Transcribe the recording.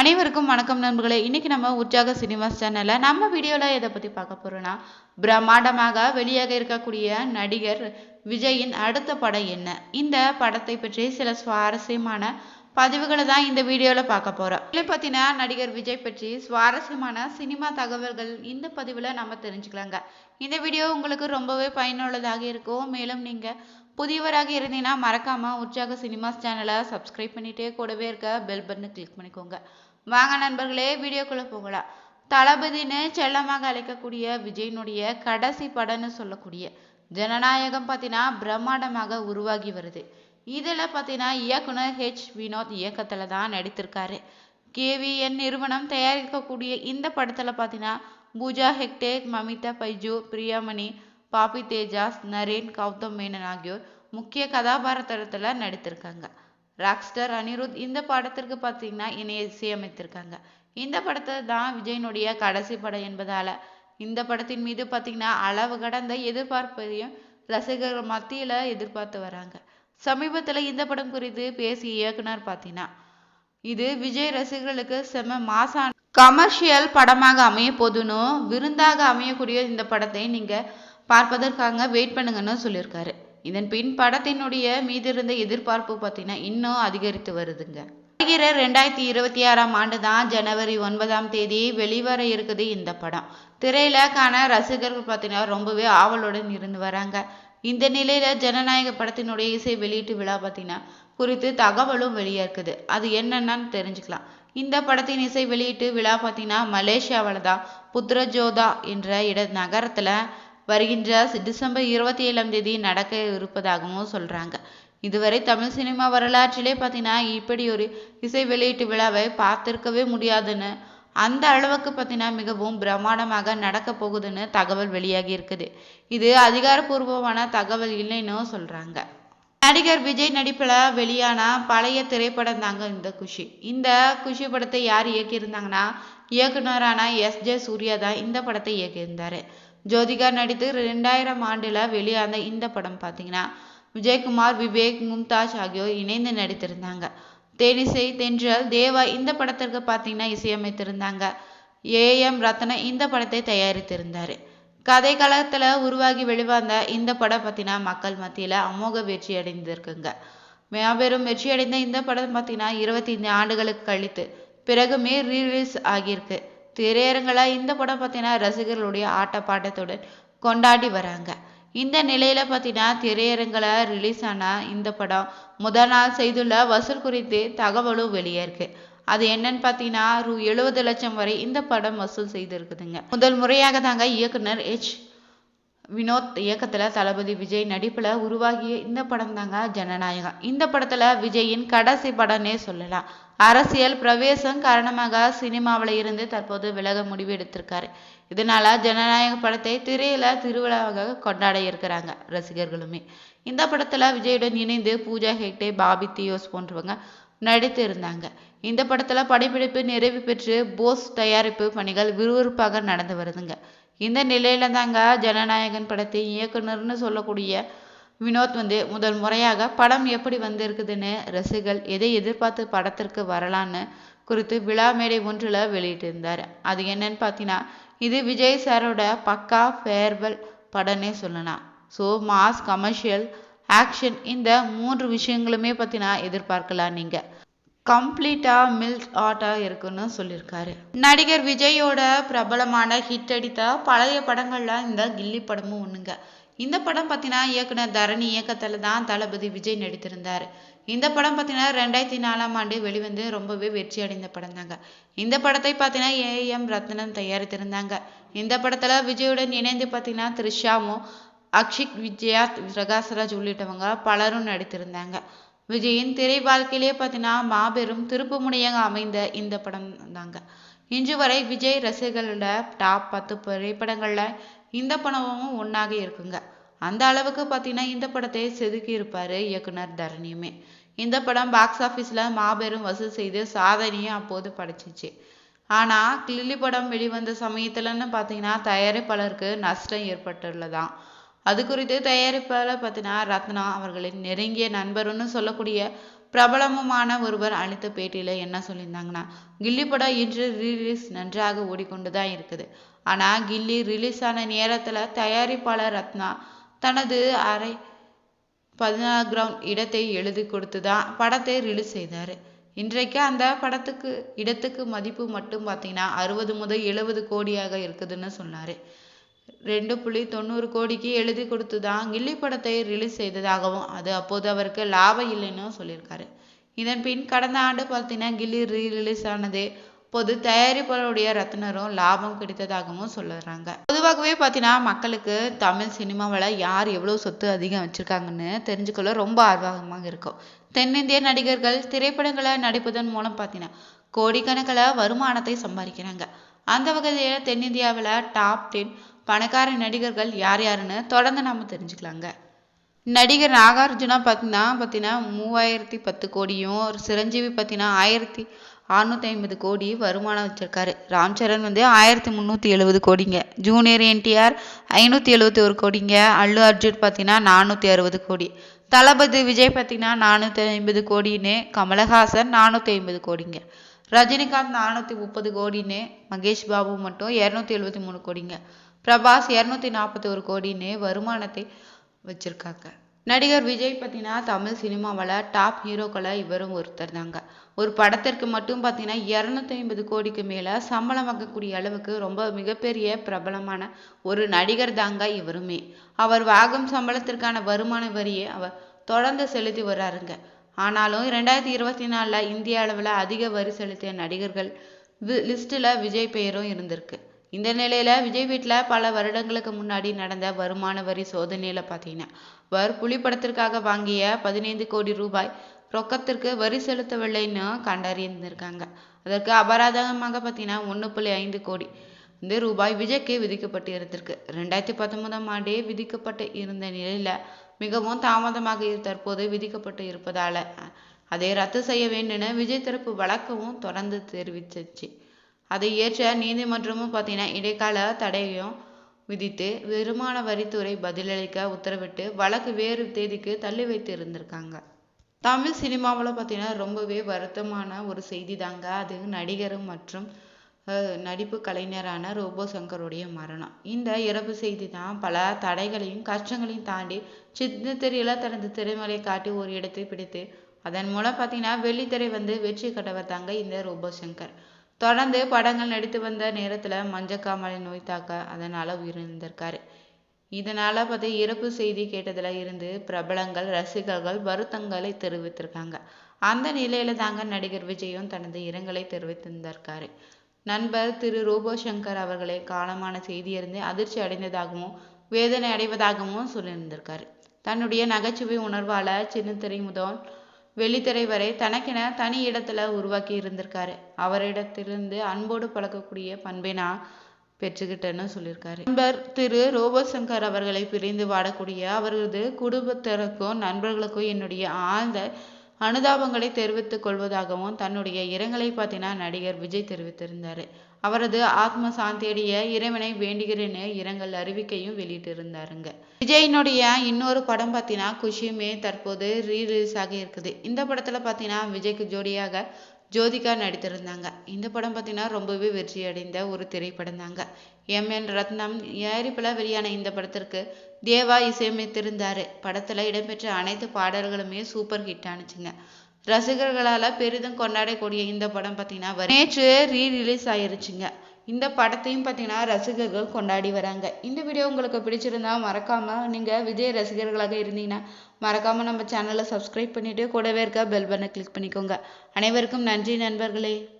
அனைவருக்கும் வணக்கம் நண்பர்களே. இன்னைக்கு நம்ம உற்சாக சினிமாஸ் சேனலில் நம்ம வீடியோவில் எதை பற்றி பார்க்க போகிறோன்னா பிரம்மாண்டமாக வெளியாக இருக்கக்கூடிய நடிகர் விஜயின் அடுத்த படம் என்ன? இந்த படத்தை பற்றி சில சுவாரஸ்யமான பதிவுகளை தான் இந்த வீடியோவில் பார்க்க போகிறோம் இதை பற்றின நடிகர் விஜய் பற்றி சுவாரஸ்யமான சினிமா தகவல்கள் இந்த பதிவில் நம்ம தெரிஞ்சுக்கலாங்க. இந்த வீடியோ உங்களுக்கு ரொம்பவே பயனுள்ளதாக இருக்கும். மேலும் நீங்கள் புதியவராக இருந்தீங்கன்னா மறக்காமல் உற்சாக சினிமாஸ் சேனலை சப்ஸ்கிரைப் பண்ணிட்டே கூடவே இருக்க பெல் பட்டனை கிளிக் பண்ணிக்கோங்க. வாங்க நண்பர்களே வீடியோக்குள்ளே போகலாம். தளபதினு செல்லமாக அழைக்கக்கூடிய விஜயனுடைய கடைசி படம்னு சொல்லக்கூடிய ஜனநாயகம் பார்த்தீங்கன்னா பிரம்மாண்டமாக உருவாகி வருது. இதில் பார்த்தீங்கன்னா இயக்குனர் ஹெச் வினோத் இயக்கத்தில் தான் நடித்திருக்காரு. கேவிஎன் நிறுவனம் தயாரிக்கக்கூடிய இந்த படத்தில் பார்த்தீங்கன்னா பூஜா ஹெக்டே மமிதா பைஜு பிரியாமணி பாபி தேஜாஸ் நரேன் கௌதம் மேனன் ஆகியோர் முக்கிய கதாபாத்திரத்தில் நடித்திருக்காங்க. ராக்ஸ்டர் அனிருத் இந்த படத்திற்கு பார்த்தீங்கன்னா இணைய இசையமைத்திருக்காங்க இந்த படத்தை தான் விஜயனுடைய கடைசி படம் என்பதால் இந்த படத்தின் மீது பார்த்தீங்கன்னா அளவு கடந்த எதிர்பார்ப்பதையும் ரசிகர்கள் மத்தியில் எதிர்பார்த்து வராங்க. சமீபத்தில் இந்த படம் குறித்து பேசிய இயக்குனர் பார்த்தீங்கன்னா இது விஜய் ரசிகர்களுக்கு செம மாசான கமர்ஷியல் படமாக அமைய போதுன்னு விருந்தாக அமையக்கூடிய இந்த படத்தை நீங்கள் பார்ப்பதற்காக வெயிட் பண்ணுங்கன்னு சொல்லியிருக்காரு. இதன் பின் படத்தினுடைய மீது இருந்த எதிர்பார்ப்பு பார்த்தீங்கன்னா இன்னும் அதிகரித்து வருதுங்க. வருகிற ரெண்டாயிரத்தி இருபத்தி ஆறாம் ஆண்டு தான் ஜனவரி ஒன்பதாம் தேதி வெளிவர இருக்குது இந்த படம். திரையில காண ரசிகர்கள் பார்த்தீங்கன்னா ரொம்பவே ஆவலுடன் இருந்து வராங்க. இந்த நிலையில ஜனநாயக படத்தினுடைய இசை வெளியீட்டு விழா பார்த்தீங்கன்னா குறித்து தகவலும் வெளியாக்குது அது என்னென்னு தெரிஞ்சுக்கலாம். இந்த படத்தின் இசை வெளியீட்டு விழா பார்த்தீங்கன்னா மலேசியாவில் தான் புத்ரஜோதா என்ற இட நகரத்தில் வருகின்ற டிசம்பர் இருபத்தி ஏழாம் தேதி நடக்க இருப்பதாகவும் சொல்கிறாங்க இதுவரை தமிழ் சினிமா வரலாற்றிலே பார்த்தீங்கன்னா இப்படி ஒரு இசை வெளியீட்டு விழாவை பார்த்திருக்கவே முடியாதுன்னு அந்த அளவுக்கு பார்த்தீங்கன்னா மிகவும் பிரமாண்டமாக நடக்க போகுதுன்னு தகவல் வெளியாகி இருக்குது. இது அதிகாரப்பூர்வமான தகவல் இல்லைன்னு சொல்கிறாங்க நடிகர் விஜய் நடிப்பில் வெளியான பழைய திரைப்படம் தாங்க இந்த குஷி. இந்த குஷி படத்தை யார் இயக்கியிருந்தாங்கன்னா இயக்குனரான எஸ் ஜே சூர்யா தான் இந்த படத்தை இயக்கியிருந்தாரு. ஜோதிகா நடித்து ரெண்டாயிரம் ஆண்டில் வெளியான இந்த படம் பார்த்தீங்கன்னா விஜயகுமார் விவேக் மும்தாஜ் ஆகியோர் இணைந்து நடித்திருந்தாங்க. தேனிசை தென்றல் தேவா இந்த படத்திற்கு பார்த்தீங்கன்னா இசையமைத்திருந்தாங்க. ஏ எம் ரத்ன இந்த படத்தை தயாரித்திருந்தார். கதை காலத்தில் உருவாகி வெளிவந்த இந்த படம் பார்த்தீங்கன்னா மக்கள் மத்தியில் அமோக வெற்றி அடைந்திருக்குங்க. மாபெரும் வெற்றி அடைந்த இந்த படம் பார்த்தீங்கன்னா இருபத்தி ஐந்து ஆண்டுகளுக்கு கழித்து பிறகுமே ரீலீஸ் ஆகியிருக்கு. திரையரங்கில் இந்த படம் பார்த்தீங்கன்னா ரசிகர்களுடைய ஆட்டப்பாட்டத்துடன் கொண்டாடி வராங்க. இந்த நிலையில பார்த்தீங்கன்னா திரையரங்கில் ரிலீஸ் ஆன இந்த படம் முதல் நாள் செய்துள்ள வசூல் குறித்து தகவலும் வெளியே இருக்கு. அது என்னன்னு பார்த்தீங்கன்னா ரூ எழுபது லட்சம் வரை இந்த படம் வசூல் செய்திருக்குதுங்க. முதல் முறையாக தாங்க இயக்குனர் எச். வினோத் இயக்கத்தில் தளபதி விஜய் நடிப்பில் உருவாகிய இந்த படம் தாங்க ஜனநாயகம். இந்த படத்தில் விஜயின் கடைசி படம்னே சொல்லலாம். அரசியல் பிரவேசம் காரணமாக சினிமாவில் இருந்து தற்போது விலக முடிவு எடுத்திருக்காரு. இதனால ஜனநாயக படத்தை திரையில திருவிழாவாக கொண்டாட இருக்கிறாங்க ரசிகர்களுமே. இந்த படத்துல விஜயுடன் இணைந்து பூஜா ஹெக்டே பாபி தியோஸ் போன்றவங்க நடித்து இருந்தாங்க. இந்த படத்துல படப்பிடிப்பு நிறைவு பெற்று போஸ் தயாரிப்பு பணிகள் விறுவிறுப்பாக நடந்து வருதுங்க. இந்த நிலையில தாங்க ஜனநாயகன் படத்தை இயக்குனர்னு சொல்லக்கூடிய வினோத் வந்து முதல் முறையாக படம் எப்படி வந்திருக்குதுன்னு ரசிகர்கள் எதை எதிர்பார்த்து படத்திற்கு வரலான்னு குறித்து விழா மேடை ஒன்றில் வெளியிட்டிருந்தார். அது என்னன்னு பார்த்தீங்கன்னா இது விஜய் சாரோட பக்கா ஃபேர்வெல் படம்னே சொல்லலாம். ஸோ மாஸ் கமர்ஷியல் ஆக்ஷன் இந்த மூன்று விஷயங்களுமே பார்த்தீங்கன்னா எதிர்பார்க்கலாம் நீங்கள் கம்ப்ளீட்டாக மில்க் ஆட்டாக இருக்குன்னு சொல்லியிருக்காரு. நடிகர் விஜயோட பிரபலமான ஹிட் அடித்த பழைய படங்கள்ல இந்த கில்லி படமும் ஒன்றுங்க இந்த படம் பார்த்தீங்கன்னா இயக்குனர் தரணி இயக்கத்தில் தான் தளபதி விஜய் நடித்திருந்தார். இந்த படம் பார்த்தீங்கன்னா ரெண்டாயிரத்தி நாலாம் ஆண்டு வெளிவந்து ரொம்பவே வெற்றி அடைந்த படம் தாங்க. இந்த படத்தை பார்த்தீங்கன்னா ஏ எம் ரத்னம் தயாரித்திருந்தாங்க. இந்த படத்தில் விஜயுடன் இணைந்து பார்த்தீங்கன்னா த்ரிஷாவும் அக்ஷிக் விஜயா பிரகாஷ்ராஜ் உள்ளிட்டவங்க பலரும் நடித்திருந்தாங்க. விஜயின் திரை வாழ்க்கையிலே பார்த்தீங்கன்னா மாபெரும் திருப்பு முனையாக அமைந்த இந்த படம் தாங்க. இன்று வரை விஜய் ரசிகர்களோட டாப் பத்து திரைப்படங்களில் இந்த படமும் ஒன்றாக இருக்குங்க. அந்த அளவுக்கு பார்த்தீங்கன்னா இந்த படத்தை செதுக்கியிருப்பார் இயக்குனர் தரணியுமே. இந்த படம் பாக்ஸ் ஆஃபீஸில் மாபெரும் வசூல் செய்து சாதனையும் அப்போது படைச்சிச்சு. ஆனால் கிளிலி படம் வெளிவந்த சமயத்துலன்னு பார்த்தீங்கன்னா தயாரிப்பாளருக்கு நஷ்டம் ஏற்பட்டுள்ளதாம். அது குறித்து தயாரிப்பாளர் பார்த்தீங்கன்னா ரத்னா அவர்களின் நெருங்கிய நண்பர்னு சொல்லக்கூடிய பிரபலமுமான ஒருவர் அளித்த பேட்டியில் என்ன சொல்லியிருந்தாங்கன்னா கில்லி படம் இன்று ரிலீஸ் நன்றாக ஓடிக்கொண்டு தான் இருக்குது. ஆனால் கில்லி ரிலீஸ் ஆன நேரத்தில் தயாரிப்பாளர் ரத்னா தனது அரை பதினாறு கிரவுண்ட் இடத்தை எழுதி கொடுத்து தான் படத்தை ரிலீஸ் செய்தார். இன்றைக்கு அந்த படத்துக்கு இடத்துக்கு மதிப்பு மட்டும் பார்த்தீங்கன்னா அறுபது முதல் எழுபது கோடியாக இருக்குதுன்னு சொன்னார். ரெண்டு புள்ளி தொண்ணூறு கோடிக்கு எழுதி கொடுத்து தான் கில்லி படத்தை ரிலீஸ் செய்ததாகவும் அது அப்போது அவருக்கு லாபம் இல்லைன்னு சொல்லியிருக்காரு. இதன் பின் கடந்த ஆண்டு பார்த்தீங்கன்னா கில்லி ரீ ரிலீஸ் ஆனது பொது தயாரிப்பாளருடைய ரத்னரும் லாபம் கிடைத்ததாகவும் சொல்லுறாங்க. பொதுவாகவே பார்த்தீங்கன்னா மக்களுக்கு தமிழ் சினிமாவில் யார் எவ்வளோ சொத்து அதிகம் வச்சுருக்காங்கன்னு தெரிஞ்சுக்கொள்ள ரொம்ப ஆர்வமாக இருக்கும். தென்னிந்திய நடிகர்கள் திரைப்படங்களை நடிப்பதன் மூலம் பார்த்தீங்கன்னா கோடிக்கணக்கில் வருமானத்தை சம்பாதிக்கிறாங்க. அந்த வகையில் தென்னிந்தியாவில் டாப் டென் பணக்கார நடிகர்கள் யார் யாருன்னு தொடர்ந்து நாம தெரிஞ்சுக்கலாங்க. நடிகர் நாகார்ஜுனா பார்த்தீங்கன்னா பார்த்தீங்கன்னா மூவாயிரத்தி பத்து கோடியும் சிரஞ்சீவி பார்த்தீங்கன்னா ஆயிரத்தி அறுநூற்றி ஐம்பது கோடி வருமானம் வச்சுருக்காரு. ராம் சரண் வந்து ஆயிரத்தி முந்நூற்றி எழுபது கோடிங்க. ஜூனியர் என்டிஆர் ஐநூற்றி எழுபத்தி ஒரு கோடிங்க. அல்லு அர்ஜுன் பார்த்தீங்கன்னா நானூற்றி அறுபது கோடி. தளபதி விஜய் பார்த்தீங்கன்னா நானூற்றி ஐம்பது கோடின்னு கமலஹாசன் நானூற்றி ஐம்பது கோடிங்க. ரஜினிகாந்த் நானூற்றி முப்பது கோடின்னு மகேஷ் பாபு மட்டும் இரநூத்தி எழுபத்தி மூணு கோடிங்க. பிரபாஸ் இரநூத்தி நாற்பத்தி ஒரு கோடின்னு வருமானத்தை வச்சிருக்காங்க. நடிகர் விஜய் பார்த்தீங்கன்னா தமிழ் சினிமாவில் டாப் ஹீரோக்களை இவரும் ஒருத்தர் தாங்க. ஒரு படத்திற்கு மட்டும் பார்த்தீங்கன்னா இரநூத்தி ஐம்பது கோடிக்கு மேலே சம்பளம் வாங்கக்கூடிய அளவுக்கு ரொம்ப மிகப்பெரிய பிரபலமான ஒரு நடிகர் தாங்க இவருமே. அவர் வாகும் சம்பளத்திற்கான வருமான வரியை அவர் தொடர்ந்து செலுத்தி வர்றாருங்க. ஆனாலும் ரெண்டாயிரத்தி இருபத்தி நாலில் இந்திய அளவில் அதிக வரி செலுத்திய நடிகர்கள் லிஸ்ட்டில் விஜய் பெயரும் இருந்திருக்கு. இந்த நிலையில் விஜய் வீட்டில் பல வருடங்களுக்கு முன்னாடி நடந்த வருமான வரி சோதனையில் பார்த்தீங்கன்னா அவர் புலி படத்திற்காக வாங்கிய பதினைந்து கோடி ரூபாய் ரொக்கத்திற்கு வரி செலுத்தவில்லைன்னு கண்டறிந்திருக்காங்க. அதற்கு அபராதமாக பார்த்தீங்கன்னா ஒன்று புள்ளி ஐந்து கோடி இந்த ரூபாய் விஜய்க்கு விதிக்கப்பட்டு இருந்திருக்கு. ரெண்டாயிரத்தி பத்தொன்பதாம் ஆண்டே விதிக்கப்பட்டு இருந்த நிலையில் மிகவும் தாமதமாக தற்போது விதிக்கப்பட்டு இருப்பதால் அதை ரத்து செய்ய வேண்டும்னு விஜய் தரப்பு வழக்கவும் தொடர்ந்து தெரிவிச்சிச்சு. அதை ஏற்ற நீதிமன்றமும் பார்த்தீங்கன்னா இடைக்கால தடையும் விதித்து வருமான வரித்துறை பதிலளிக்க உத்தரவிட்டு வழக்கு வேறு தேதிக்கு தள்ளி வைத்து இருந்திருக்காங்க. தமிழ் சினிமாவில் பார்த்தீங்கன்னா ரொம்பவே வருத்தமான ஒரு செய்தி தாங்க அது நடிகர் மற்றும் நடிப்பு கலைஞரான ரோபோ சங்கருடைய மரணம். இந்த இறப்பு செய்தி தான் பல தடைகளையும் கஷ்டங்களையும் தாண்டி சின்ன திரையில தனது திறமையை காட்டி ஒரு இடத்தை பிடித்து அதன் மூலம் பார்த்தீங்கன்னா வெள்ளித்திரை வந்து வெற்றி கட்டவர் தாங்க இந்த ரோபோ சங்கர் தொடர்ந்து படங்கள் நடித்து வந்த நேரத்தில் மஞ்சக்காமலை நோய் தாக்க அதனால் உயிரிழந்திருக்காரு. இதனால் பார்த்து இறப்பு செய்தி கேட்டதில் இருந்து பிரபலங்கள் ரசிகர்கள் வருத்தங்களை தெரிவித்திருக்காங்க. அந்த நிலையில தாங்க நடிகர் விஜயும் தனது இரங்கலை தெரிவித்திருந்திருக்காரு. நண்பர் திரு ரூபோ சங்கர் அவர்களை காலமான செய்தி அறிந்து அதிர்ச்சி அடைந்ததாகவும் வேதனை அடைவதாகவும் சொல்லியிருந்திருக்காரு. தன்னுடைய நகைச்சுவை உணர்வால சின்னத்திரை முதல் வெள்ளித்திரை வரை தனக்கென தனி இடத்துல உருவாக்கி இருந்திருக்காரு. அவரிடத்திலிருந்து அன்போடு பழக்கக்கூடிய பண்பை நான் பெற்றுக்கிட்டேன்னு சொல்லியிருக்காரு. நண்பர் திரு ரோபோசங்கர் அவர்களை பிரிந்து வாடக்கூடிய அவரது குடும்பத்தினருக்கும் நண்பர்களுக்கும் என்னுடைய ஆழ்ந்த அனுதாபங்களை தெரிவித்துக் கொள்வதாகவும் தன்னுடைய இரங்கலை பார்த்தீங்கன்னா நடிகர் விஜய் தெரிவித்திருந்தாரு. அவரது ஆத்ம சாந்தியடைய இறைவனை வேண்டுகிறேன்னு இரங்கல் அறிவிக்கையும் வெளியிட்டிருந்தாருங்க. விஜயினுடைய இன்னொரு படம் பார்த்தீங்கன்னா குஷியுமே தற்போது ரீரிலீஸ் ஆகி இருக்குது. இந்த படத்தில் பார்த்தீங்கன்னா விஜய்க்கு ஜோடியாக ஜோதிகா நடித்திருந்தாங்க. இந்த படம் பார்த்தீங்கன்னா ரொம்பவே வெற்றி அடைந்த ஒரு திரைப்படம் தாங்க. எம் என் ரத்னம் தயாரிப்பில் வெளியான இந்த படத்திற்கு தேவா இசையமைத்திருந்தாரு. படத்தில் இடம்பெற்ற அனைத்து பாடல்களுமே சூப்பர் ஹிட் ஆனிச்சுங்க. ரசிகர்களால் பெரிதும் கொண்டாடக்கூடிய இந்த படம் பார்த்தீங்கன்னா நேற்று ரீ ரிலீஸ் ஆயிருச்சுங்க. இந்த படத்தையும் பார்த்தீங்கன்னா ரசிகர்கள் கொண்டாடி வராங்க. இந்த வீடியோ உங்களுக்கு பிடிச்சிருந்தா மறக்காமல் நீங்கள் விஜய் ரசிகர்களாக இருந்தீங்கன்னா மறக்காமல் நம்ம சேனலை சப்ஸ்கிரைப் பண்ணிட்டு கூடவே இருக்க பெல் பட்டனை கிளிக் பண்ணிக்கோங்க. அனைவருக்கும் நன்றி நண்பர்களே.